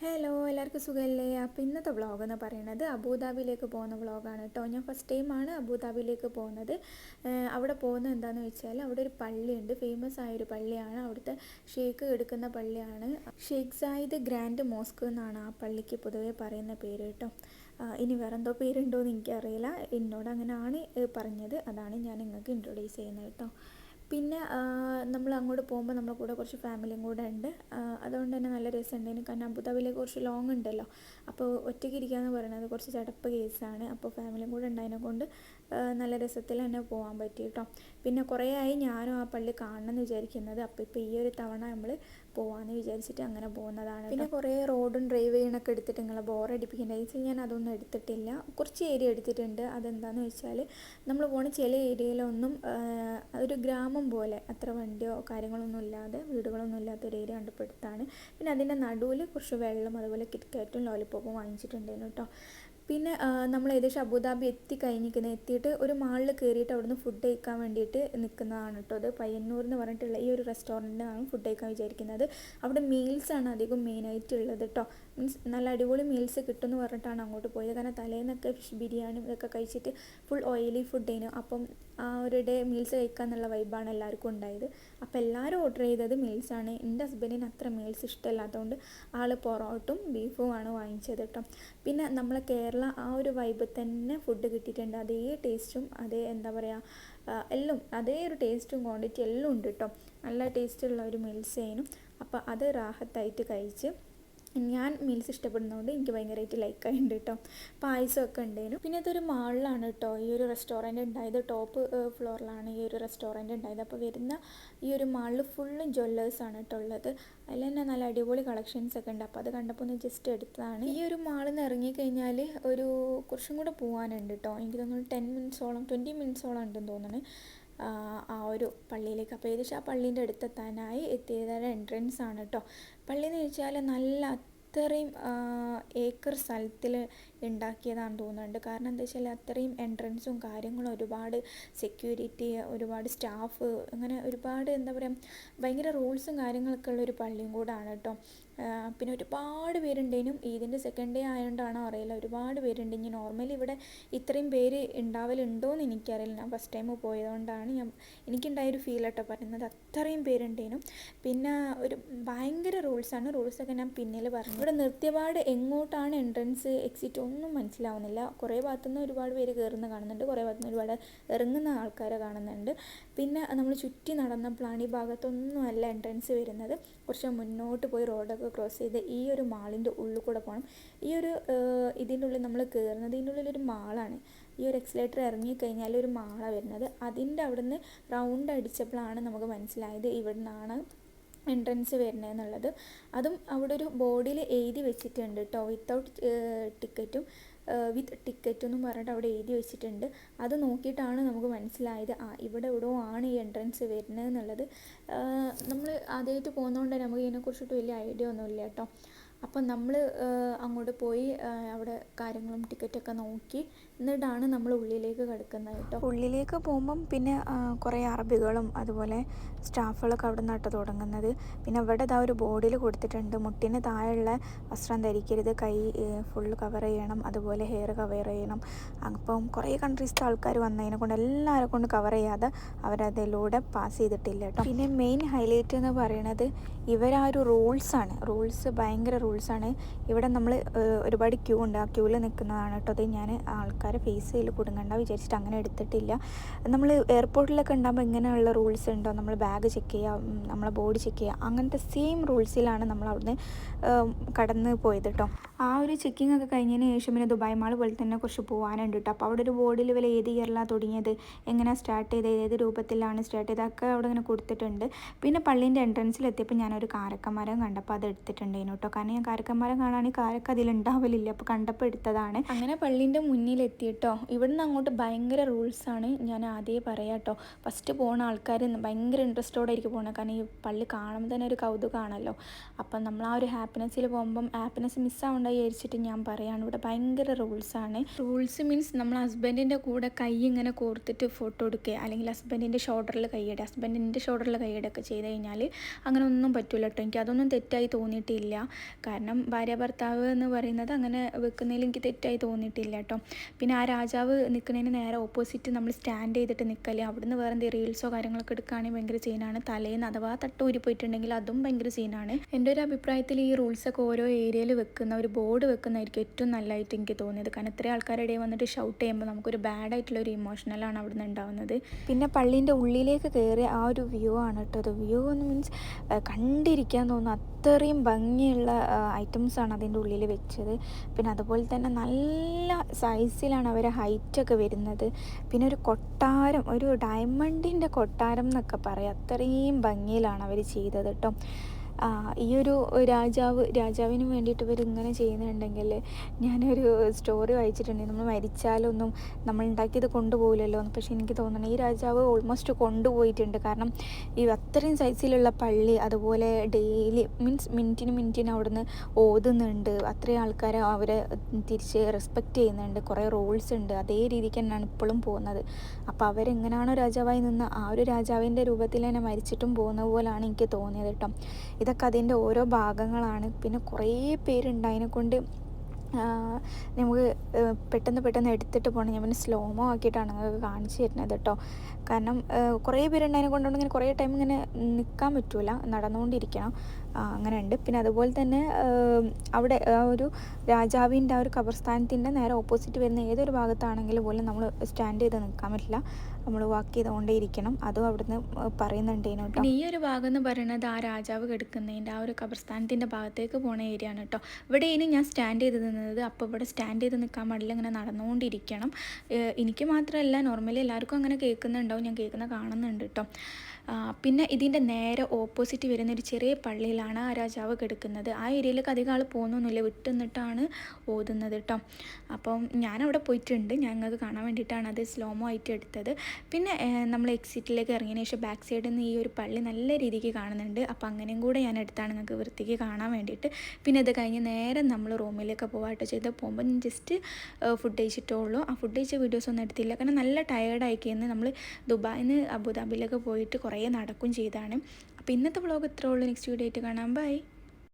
Hello എല്ലാവർക്കും സുഖമല്ലേ അപ്പോൾ ഇന്നത്തെ വ്ളോഗ് എന്ന് പറയുന്നത് അബുദാബിയിലേക്ക് പോകുന്ന വ്ളോഗാണ് കേട്ടോ. ഞാൻ ഫസ്റ്റ് ടൈമാണ് അബുദാബിയിലേക്ക് പോകുന്നത്. അവിടെ പോകുന്നത് എന്താണെന്ന് വെച്ചാൽ അവിടെ ഒരു പള്ളിയുണ്ട്. ഫേമസ് ആയൊരു പള്ളിയാണ്. അവിടുത്തെ ഷെയ്ഖ് എടുക്കുന്ന പള്ളിയാണ്. ഷെയ്ഖ് സായിദ് ഗ്രാൻഡ് മോസ്ക് എന്നാണ് ആ പള്ളിക്ക് പൊതുവേ പറയുന്ന പേര് കേട്ടോ. ഇനി വേറെ എന്തോ പേരുണ്ടോ എന്ന് എനിക്കറിയില്ല എന്നോട് അങ്ങനെയാണ് പറഞ്ഞത്. അതാണ് ഞാൻ നിങ്ങൾക്ക് ഇൻട്രൊഡ്യൂസ് ചെയ്യുന്നത് കേട്ടോ. പിന്നെ നമ്മൾ അങ്ങോട്ട് പോകുമ്പോൾ നമ്മളെ കൂടെ കുറച്ച് ഫാമിലിയും കൂടെ ഉണ്ട്. അതുകൊണ്ട് തന്നെ നല്ല രസമുണ്ടായിരുന്നു കാരണം അബുദാബിയിലെ കുറച്ച് ലോങ് ഉണ്ടല്ലോ. അപ്പോൾ ഒറ്റയ്ക്ക് ഇരിക്കുക എന്ന് പറയുന്നത് കുറച്ച് ചടപ്പ് കേസാണ് അപ്പോൾ ഫാമിലിയും കൂടെ ഉണ്ടായതിനെ കൊണ്ട് നല്ല രസത്തിൽ തന്നെ പോകാൻ പറ്റി കേട്ടോ പിന്നെ കുറേ ആയി ഞാനും ആ പള്ളി കാണണമെന്ന് വിചാരിക്കുന്നത്. അപ്പോൾ ഇപ്പോൾ ഈ ഒരു തവണ നമ്മൾ പോകാമെന്ന് വിചാരിച്ചിട്ട് അങ്ങനെ പോകുന്നതാണ് പിന്നെ കുറേ റോഡും ഡ്രൈവ് ചെയ്യണൊക്കെ എടുത്തിട്ട് നിങ്ങളെ ബോറടിപ്പിക്കേണ്ട വെച്ചാൽ ഞാൻ അതൊന്നും എടുത്തിട്ടില്ല. കുറച്ച് ഏരിയ എടുത്തിട്ടുണ്ട്. അതെന്താണെന്ന് വെച്ചാൽ നമ്മൾ പോണ ചില ഏരിയയിലൊന്നും ഒരു ഗ്രാമം പോലെ അത്ര വണ്ടിയോ കാര്യങ്ങളൊന്നും ഇല്ലാതെ വീടുകളൊന്നും ഇല്ലാത്ത ഒരു ഏരിയ കണ്ടുപിടുത്താണ് പിന്നെ അതിന്റെ നടുവിൽ കുറച്ച് വെള്ളം അതുപോലെ കിറ്റ്കാറ്റും ലോലിപ്പോപ്പും വാങ്ങിച്ചിട്ടുണ്ടായിരുന്നു കേട്ടോ പിന്നെ നമ്മൾ ഏകദേശം അബുദാബി എത്തി കഴിഞ്ഞിരിക്കുന്നത്. എത്തിയിട്ട് ഒരു മാളിൽ കയറിയിട്ട് അവിടുന്ന് ഫുഡ് കഴിക്കാൻ വേണ്ടിയിട്ട് നിൽക്കുന്നതാണ് കേട്ടോ അത് പയ്യന്നൂർ എന്ന് പറഞ്ഞിട്ടുള്ള ഈ ഒരു റെസ്റ്റോറന്റിനാണ് ഫുഡ് കഴിക്കാൻ വിചാരിക്കുന്നത്. അവിടെ മീൽസാണ് അധികം മെയിനായിട്ട് ഉള്ളത് കേട്ടോ മീൻസ് നല്ല അടിപൊളി മീൽസ് കിട്ടുമെന്ന് പറഞ്ഞിട്ടാണ് അങ്ങോട്ട് പോയത്. കാരണം തലേന്നൊക്കെ ഫിഷ് ബിരിയാണി ഇതൊക്കെ കഴിച്ചിട്ട് ഫുൾ ഓയിലി ഫുഡേനു അപ്പം ആ ഒരു ഡേ മീൽസ് കഴിക്കാന്നുള്ള വൈബാണ് എല്ലാവർക്കും ഉണ്ടായത്. അപ്പോൾ എല്ലാവരും ഓർഡർ ചെയ്തത് മീൽസാണ് എന്റെ ഹസ്ബൻഡിന് അത്ര മീൽസ് ഇഷ്ടമല്ലാത്തതുകൊണ്ട് ആൾ പൊറോട്ടും ബീഫുമാണ് വാങ്ങിച്ചത് കേട്ടോ പിന്നെ നമ്മളെ കേരള ആ ഒരു വൈബ് തന്നെ ഫുഡ് കിട്ടിയിട്ടുണ്ട്. അതേ ടേസ്റ്റും അതേ എന്താ പറയുക എല്ലാം അതേ ഒരു ടേസ്റ്റും ക്വാണ്ടിറ്റി എല്ലാം ഉണ്ട് കേട്ടോ നല്ല ടേസ്റ്റുള്ള ഒരു മീൽസ് ആയിരുന്നു അപ്പോൾ അത് റാഹത്തായിട്ട് കഴിച്ച് ഞാൻ മീൽസ് ഇഷ്ടപ്പെടുന്നതുകൊണ്ട് എനിക്ക് ഭയങ്കരമായിട്ട് ലൈക്ക് ആയിട്ടുണ്ട് കേട്ടോ പായസമൊക്കെ ഉണ്ടായിരുന്നു. പിന്നെ ഇതൊരു മാളിലാണ് കേട്ടോ ഈ ഒരു റെസ്റ്റോറന്റ് ഉണ്ടായത്. ടോപ്പ് ഫ്ലോറിലാണ് ഈ ഒരു റെസ്റ്റോറന്റ് ഉണ്ടായത്. അപ്പോൾ വരുന്ന ഈ ഒരു മാളിൽ ഫുള്ളും ജ്വല്ലേഴ്സാണ് കേട്ടോ ഉള്ളത്. അതിൽ തന്നെ നല്ല അടിപൊളി കളക്ഷൻസ് ഒക്കെ ഉണ്ട്. അപ്പോൾ അത് കണ്ടപ്പോൾ ഒന്ന് ജസ്റ്റ് എടുത്തതാണ്. ഈ ഒരു മാളിൽ നിന്ന് ഇറങ്ങിക്കഴിഞ്ഞാൽ ഒരു കുറച്ചും കൂടെ പോകാനുണ്ട് കേട്ടോ എനിക്ക് തോന്നുന്നു ടെൻ മിനിറ്റ്സോളം ട്വന്റി മിനിറ്റ്സോളം ഉണ്ടെന്ന് തോന്നുന്നു. ആ ഒരു പള്ളിയിലേക്ക്. അപ്പോൾ ഏകദേശം ആ പള്ളീന്റെ അടുത്തെത്താനായി എത്തിയത് എൻട്രൻസ് ആണ് കേട്ടോ പള്ളി എന്ന് വെച്ചാൽ നല്ല അത്രയും ഏക്കർ സ്ഥലത്തിൽ ഉണ്ടാക്കിയതാണെന്ന് തോന്നുന്നുണ്ട്. കാരണം എന്താ വെച്ചാൽ അത്രയും എൻട്രൻസും കാര്യങ്ങളും ഒരുപാട് സെക്യൂരിറ്റി ഒരുപാട് സ്റ്റാഫ് അങ്ങനെ ഒരുപാട് എന്താ പറയുക ഭയങ്കര റൂൾസും കാര്യങ്ങളൊക്കെ ഉള്ള ഒരു പള്ളിയും കൂടാണ് കേട്ടോ പിന്നെ ഒരുപാട് പേരുണ്ടേനും ഈദിന്റെ സെക്കൻഡ് ഡേ ആയതുകൊണ്ടാണോ അറിയില്ല. ഒരുപാട് പേരുണ്ട്. ഇനി നോർമലി ഇവിടെ ഇത്രയും പേര് ഉണ്ടാവലുണ്ടോ എന്ന് എനിക്കറിയില്ല. ഞാൻ ഫസ്റ്റ് ടൈം പോയതുകൊണ്ടാണ് ഞാൻ എനിക്കുണ്ടായൊരു ഫീൽ കേട്ടോ പറയുന്നത്. അത്രയും പേരുണ്ടേനും പിന്നെ ഒരു ഭയങ്കര റൂൾസാണ് റൂൾസൊക്കെ ഞാൻ പിന്നിൽ പറഞ്ഞു. ഇവിടെ നിർത്തിയപാട് എങ്ങോട്ടാണ് എൻട്രൻസ് എക്സിറ്റ് ഒന്നും മനസ്സിലാവുന്നില്ല. കുറേ ഭാഗത്തുനിന്ന് ഒരുപാട് പേര് കയറുന്ന കാണുന്നുണ്ട്. കുറേ ഭാഗത്തുനിന്ന് ഒരുപാട് ഇറങ്ങുന്ന ആൾക്കാരെ കാണുന്നുണ്ട്. പിന്നെ നമ്മൾ ചുറ്റി നടന്നപ്പോഴാണ് ഈ ഭാഗത്തൊന്നുമല്ല എൻട്രൻസ് വരുന്നത്. കുറച്ച് മുന്നോട്ട് പോയി റോഡൊക്കെ ക്രോസ് ചെയ്ത് ഈ ഒരു മാളിന്റെ ഉള്ളിൽ കൂടെ പോകണം. ഈ ഒരു ഇതിന്റെ ഉള്ളിൽ നമ്മൾ കയറുന്നത് ഇതിന്റെ ഉള്ളിൽ ഒരു മാളാണ്. ഈ ഒരു എക്സലേറ്റർ ഇറങ്ങിക്കഴിഞ്ഞാൽ ഒരു മാളാണ് വരുന്നത്. അതിന്റെ അവിടുന്ന് റൗണ്ട് അടിച്ചപ്പോഴാണ് നമുക്ക് മനസ്സിലായത് ഇവിടെ നിന്നാണ് എൻട്രൻസ് വരുന്നതെന്നുള്ളത് അതും അവിടെ ഒരു ബോർഡിൽ എഴുതി വെച്ചിട്ടുണ്ട് കേട്ടോ വിത്തൗട്ട് ടിക്കറ്റും വിത്ത് ടിക്കറ്റ് എന്നും പറഞ്ഞിട്ട് അവിടെ എഴുതി വെച്ചിട്ടുണ്ട്. അത് നോക്കിയിട്ടാണ് നമുക്ക് മനസ്സിലായത്. ആ ഇവിടെ എവിടെയോ ആണ് ഈ എൻട്രൻസ് വരുന്നത് എന്നുള്ളത്. നമ്മൾ ആദ്യമായിട്ട് പോകുന്നതുകൊണ്ട് നമുക്ക് ഇതിനെക്കുറിച്ചിട്ട് വലിയ ഐഡിയ ഒന്നുമില്ല കേട്ടോ. അപ്പം നമ്മൾ അങ്ങോട്ട് പോയി അവിടെ കാര്യങ്ങളും ടിക്കറ്റൊക്കെ നോക്കി എന്നിട്ടാണ് നമ്മൾ ഉള്ളിലേക്ക് കിടക്കുന്നത് കേട്ടോ. ഉള്ളിലേക്ക് പോകുമ്പം പിന്നെ കുറേ അറബികളും അതുപോലെ സ്റ്റാഫുകളൊക്കെ അവിടെ നിന്നിട്ട് തുടങ്ങുന്നത്. പിന്നെ അവിടെ ഇതാ ഒരു ബോർഡിൽ കൊടുത്തിട്ടുണ്ട് മുട്ടിന് താഴെയുള്ള വസ്ത്രം ധരിക്കരുത് കൈ ഫുള്ള് കവർ ചെയ്യണം അതുപോലെ ഹെയർ കവർ ചെയ്യണം. അപ്പം കുറേ കൺട്രീസിലെ ആൾക്കാർ വന്നതിനെ കൊണ്ട് എല്ലാവരെ കൊണ്ട് കവർ ചെയ്യാതെ അവരതിലൂടെ പാസ് ചെയ്തിട്ടില്ല കേട്ടോ. പിന്നെ മെയിൻ ഹൈലൈറ്റ് എന്ന് പറയുന്നത് ഇവരാ ഒരു റൂൾസാണ് റൂൾസ് ഭയങ്കര റൂൾസാണ് ഇവിടെ നമ്മൾ ഒരുപാട് ക്യൂ ഉണ്ട്. ആ ക്യൂവിൽ നിൽക്കുന്നതാണ് കേട്ടോ. അത് ഞാൻ ആൾക്കാരെ ഫേസ് ചെയ്ത് കൊടുങ്ങണ്ട വിചാരിച്ചിട്ട് അങ്ങനെ എടുത്തിട്ടില്ല. നമ്മൾ എയർപോർട്ടിലൊക്കെ ഉണ്ടാകുമ്പോൾ ഇങ്ങനെയുള്ള റൂൾസ് ഉണ്ടോ? നമ്മൾ ബാഗ് ചെക്ക് ചെയ്യുക നമ്മളെ ബോഡി ചെക്ക് ചെയ്യുക അങ്ങനത്തെ സെയിം റൂൾസിലാണ് നമ്മൾ അവിടുന്ന് കടന്ന് പോയത് കേട്ടോ. ആ ഒരു ചെക്കിംഗ് ഒക്കെ കഴിഞ്ഞതിന് ശേഷം പിന്നെ ദുബായ് മാൾ പോലെ തന്നെ കുറച്ച് പോകാനുണ്ട് കേട്ടോ. അപ്പോൾ അവിടെ ഒരു ബോർഡിൽ വില ഏത് ഇയറിലാണ് തുടങ്ങിയത് എങ്ങനെയാണ് സ്റ്റാർട്ട് ചെയ്തത് ഏത് രൂപത്തിലാണ് സ്റ്റാർട്ട് ചെയ്തത് അതൊക്കെ അവിടെ ഇങ്ങനെ കൊടുത്തിട്ടുണ്ട്. പിന്നെ പള്ളീന്റെ എൻട്രൻസിൽ എത്തിയപ്പോൾ ഞാനൊരു കാരക്കമരം കണ്ടപ്പോൾ അത് എടുത്തിട്ടുണ്ടായിരുന്നു കേട്ടോ. കാരണം ഞാൻ കാരക്കന്മാരെ കാണാണെങ്കിൽ കാരക്ക അതിലുണ്ടാവലില്ല. അപ്പോൾ കണ്ടപ്പോൾ എടുത്തതാണ്. അങ്ങനെ പള്ളീന്റെ മുന്നിൽ എത്തിയിട്ടോ ഇവിടുന്ന് അങ്ങോട്ട് ഭയങ്കര റൂൾസാണ് ഞാൻ ആദ്യമേ പറയാം കേട്ടോ ഫസ്റ്റ് പോണ ആൾക്കാർ ഭയങ്കര ഇൻട്രസ്റ്റോടെ ആയിരിക്കും പോകുന്നത് കാരണം ഈ പള്ളി കാണുമ്പോൾ തന്നെ ഒരു കൗതുകമാണല്ലോ അപ്പം നമ്മൾ ആ ഒരു ഹാപ്പിനെസ്സിൽ പോകുമ്പം ഹാപ്പിനെസ് മിസ്സാവണ്ട വിചാരിച്ചിട്ട് ഞാൻ പറയാണ്. ഇവിടെ ഭയങ്കര റൂൾസാണ് റൂൾസ് മീൻസ് നമ്മൾ ഹസ്ബൻഡിന്റെ കൂടെ കൈ ഇങ്ങനെ കോർത്തിട്ട് ഫോട്ടോ എടുക്കുക. അല്ലെങ്കിൽ ഹസ്ബൻഡിന്റെ ഷോൾഡറിൽ കൈയിടുക ഹസ്ബൻഡിന്റെ ഷോൾഡറിൽ കൈയിടുകയൊക്കെ ചെയ്ത് കഴിഞ്ഞാൽ അങ്ങനെ ഒന്നും പറ്റില്ല കേട്ടോ എനിക്ക് അതൊന്നും തെറ്റായി തോന്നിയിട്ടില്ല. കാരണം ഭാര്യ ഭർത്താവ് എന്ന് പറയുന്നത് അങ്ങനെ വെക്കുന്നതിൽ എനിക്ക് തെറ്റായി തോന്നിയിട്ടില്ല കേട്ടോ. പിന്നെ ആ രാജാവ് നിൽക്കുന്നതിന് നേരെ ഓപ്പോസിറ്റ് നമ്മൾ സ്റ്റാൻഡ് ചെയ്തിട്ട് നിൽക്കൽ അവിടുന്ന് വേറെ എന്തെങ്കിലും റീൽസോ കാര്യങ്ങളൊക്കെ എടുക്കുകയാണെങ്കിൽ ഭയങ്കര സീനാണ് തലേന്ന് അഥവാ തട്ട് ഊരി പോയിട്ടുണ്ടെങ്കിൽ അതും ഭയങ്കര സീനാണ് എന്റെ ഒരു അഭിപ്രായത്തിൽ ഈ റൂൾസൊക്കെ ഓരോ ഏരിയയിൽ വെക്കുന്ന ഒരു ബോർഡ് വെക്കുന്നതായിരിക്കും ഏറ്റവും നല്ലതായിട്ട് എനിക്ക് തോന്നിയത്. കാരണം ഇത്രയും ആൾക്കാരുടെ വന്നിട്ട് ഷൗട്ട് ചെയ്യുമ്പോൾ നമുക്കൊരു ബാഡ് ആയിട്ടുള്ള ഒരു ഇമോഷണലാണ് അവിടെ നിന്ന് ഉണ്ടാവുന്നത്. പിന്നെ പള്ളീന്റെ ഉള്ളിലേക്ക് കയറിയ ആ ഒരു വ്യൂ ആണ് കേട്ടോ. അത് വ്യൂ എന്ന് മീൻസ് കണ്ടിരിക്കാൻ തോന്നുന്നു. അത്രയും ഭംഗിയുള്ള ഐറ്റംസ് ആണ് അതിന്റെ ഉള്ളിൽ വെച്ചത്. പിന്നെ അതുപോലെ തന്നെ നല്ല സൈസിലാണ് അവരെ ഹൈറ്റൊക്കെ വരുന്നത്. പിന്നെ ഒരു കൊട്ടാരം ഒരു ഡയമണ്ടിന്റെ കൊട്ടാരം എന്നൊക്കെ പറയാം. അത്രയും ഭംഗിയിലാണ് അവർ ചെയ്തത് കേട്ടോ. ഈ ഒരു രാജാവ് രാജാവിന് വേണ്ടിയിട്ട് ഇവർ ഇങ്ങനെ ചെയ്യുന്നുണ്ടെങ്കിൽ ഞാനൊരു സ്റ്റോറി വായിച്ചിട്ടുണ്ട്. നമ്മൾ മരിച്ചാലൊന്നും നമ്മൾ ഉണ്ടാക്കിയത് കൊണ്ടുപോകില്ലല്ലോ എന്ന്. പക്ഷേ എനിക്ക് തോന്നുന്നു ഈ രാജാവ് ഓൾമോസ്റ്റ് കൊണ്ടുപോയിട്ടുണ്ട്. കാരണം ഈ അത്രയും സൈസിലുള്ള പള്ളി അതുപോലെ ഡെയിലി മീൻസ് മിനിറ്റിന് മിനിറ്റിന് അവിടുന്ന് ഓതുന്നുണ്ട്. അത്രയും ആൾക്കാരെ അവരെ തിരിച്ച് റെസ്പെക്റ്റ് ചെയ്യുന്നുണ്ട്. കുറേ റൂൾസ് ഉണ്ട്. അതേ രീതിക്ക് തന്നെയാണ് ഇപ്പോഴും പോകുന്നത്. അപ്പോൾ അവരെങ്ങനെയാണോ രാജാവായി നിന്ന് ആ ഒരു രാജാവിന്റെ രൂപത്തിൽ തന്നെ മരിച്ചിട്ടും പോകുന്ന പോലാണ് എനിക്ക് തോന്നിയത് കേട്ടോ. ഇതൊക്കെ അതിന്റെ ഓരോ ഭാഗങ്ങളാണ്. പിന്നെ കുറേ പേരുണ്ട് അതിനെക്കൊണ്ട് ആ, നമുക്ക് പെട്ടെന്ന് പെട്ടെന്ന് എടുത്തിട്ട് പോകണം ഞാൻ പിന്നെ സ്ലോമോ ആക്കിയിട്ടാണ് നിങ്ങൾക്ക് കാണിച്ചു തരുന്നത് കേട്ടോ. കാരണം കുറേ പേരുണ്ട് അതിനെ കൊണ്ടുകൊണ്ട് ഇങ്ങനെ കുറേ ടൈം ഇങ്ങനെ നിൽക്കാൻ പറ്റൂല. നടന്നുകൊണ്ടിരിക്കണം. അങ്ങനെ ഉണ്ട് പിന്നെ അതുപോലെ തന്നെ അവിടെ ആ ഒരു രാജാവിന്റെ ആ ഒരു കബർസ്ഥാനത്തിന്റെ നേരെ ഓപ്പോസിറ്റ് വരുന്ന ഏതൊരു ഭാഗത്താണെങ്കിലും പോലും നമ്മൾ സ്റ്റാൻഡ് ചെയ്ത് നിൽക്കാൻ പറ്റില്ല. നമ്മൾ വാക്ക് ചെയ്തുകൊണ്ടേ ഇരിക്കണം അതും അവിടുന്ന് പറയുന്നുണ്ട് കേട്ടോ. ഈ ഒരു ഭാഗം എന്ന് പറയുന്നത് ആ രാജാവ് കിടക്കുന്നതിന്റെ ആ ഒരു കബർസ്ഥാനത്തിന്റെ ഭാഗത്തേക്ക് പോണ ഏരിയ ആണ് കേട്ടോ. ഇവിടെ ഇനി ഞാൻ സ്റ്റാൻഡ് ചെയ്ത് നിന്നത് അപ്പോൾ ഇവിടെ സ്റ്റാൻഡ് ചെയ്ത് നിൽക്കാൻ പാടില്ല ഇങ്ങനെ നടന്നുകൊണ്ടിരിക്കണം. എനിക്ക് മാത്രമല്ല നോർമലി എല്ലാവർക്കും അങ്ങനെ കേൾക്കുന്നുണ്ടാവും. ഞാൻ കേൾക്കുന്ന കാണുന്നുണ്ട് കേട്ടോ. പിന്നെ ഇതിന്റെ നേരെ ഓപ്പോസിറ്റ് വരുന്ന ഒരു ചെറിയ പള്ളിയിലാണ് ആ രാജാവ് കിടക്കുന്നത്. ആ ഏരിയയിലേക്ക് അധികം ആൾ പോകുന്നൊന്നുമില്ല. വിട്ടു നിന്നിട്ടാണ് ഓതുന്നത് കേട്ടോ അപ്പം ഞാനവിടെ പോയിട്ടുണ്ട്. ഞങ്ങൾക്ക് കാണാൻ വേണ്ടിയിട്ടാണ് അത് സ്ലോമോ ആയിട്ട് എടുത്തത്. പിന്നെ നമ്മൾ എക്സിറ്റിലേക്ക് ഇറങ്ങിയതിന് ശേഷം ബാക്ക് സൈഡിൽ നിന്ന് ഈ ഒരു പള്ളി നല്ല രീതിക്ക് കാണുന്നുണ്ട്. അപ്പം അങ്ങനെയും കൂടെ ഞാൻ എടുത്താണ് നിങ്ങൾക്ക് വൃത്തിക്ക് കാണാൻ വേണ്ടിയിട്ട്. പിന്നെ ഇത് കഴിഞ്ഞ് നേരെ നമ്മൾ റൂമിലേക്ക് പോകാട്ടോ ചെയ്ത് പോകുമ്പോൾ ഞാൻ ജസ്റ്റ് ഫുഡ് കഴിച്ചിട്ടേ ഉള്ളൂ ആ ഫുഡ് കഴിച്ച വീഡിയോസ് ഒന്നും എടുത്തില്ല. കാരണം നല്ല ടയേർഡായി നമ്മൾ ദുബായിൽ നിന്ന് അബുദാബിയിലൊക്കെ പോയിട്ട് കുറേ നടക്കും ചെയ്താണ്. അപ്പോൾ ഇന്നത്തെ വ്ളോഗ് ഇത്രേ ഉള്ളൂ. നെക്സ്റ്റ് വീഡിയോ ആയിട്ട് കാണാം. ബൈ